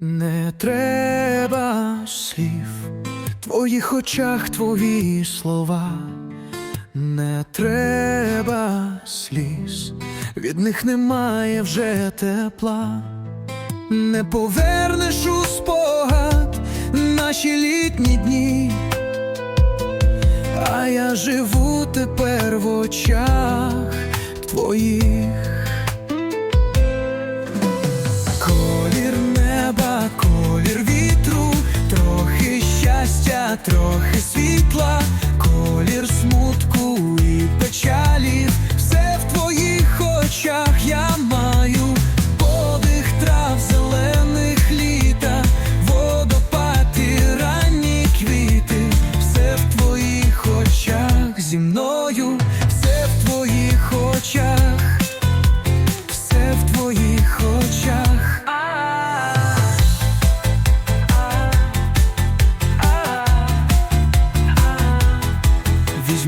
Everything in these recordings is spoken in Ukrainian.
Не треба слів, в твоїх очах твої слова, не треба сліз, від них немає вже тепла, не повернеш у спогад наші літні дні, а я живу тепер в очах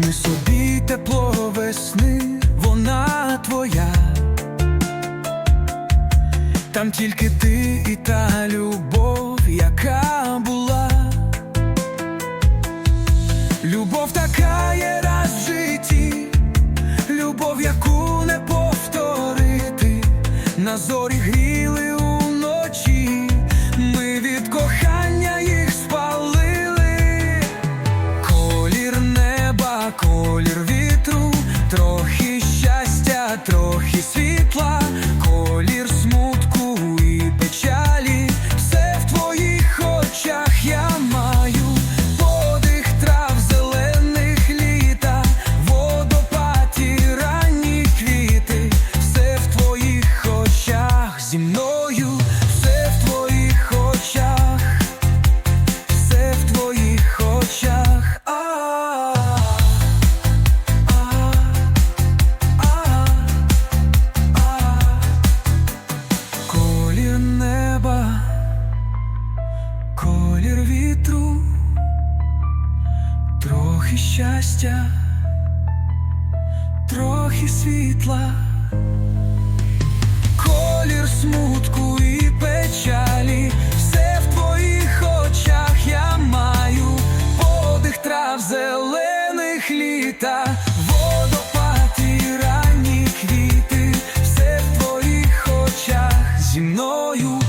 Візьми собі тепло весни, вона твоя. Там тільки ти і та любов, яка була. Любов така є раз в житті, любов, яку не повторити, на зорі гріли колір вітру, трохи щастя, трохи світла, трохи щастя, трохи світла, колір смутку і печалі, все в твоїх очах я маю, подих трав зелених літа. Зі мною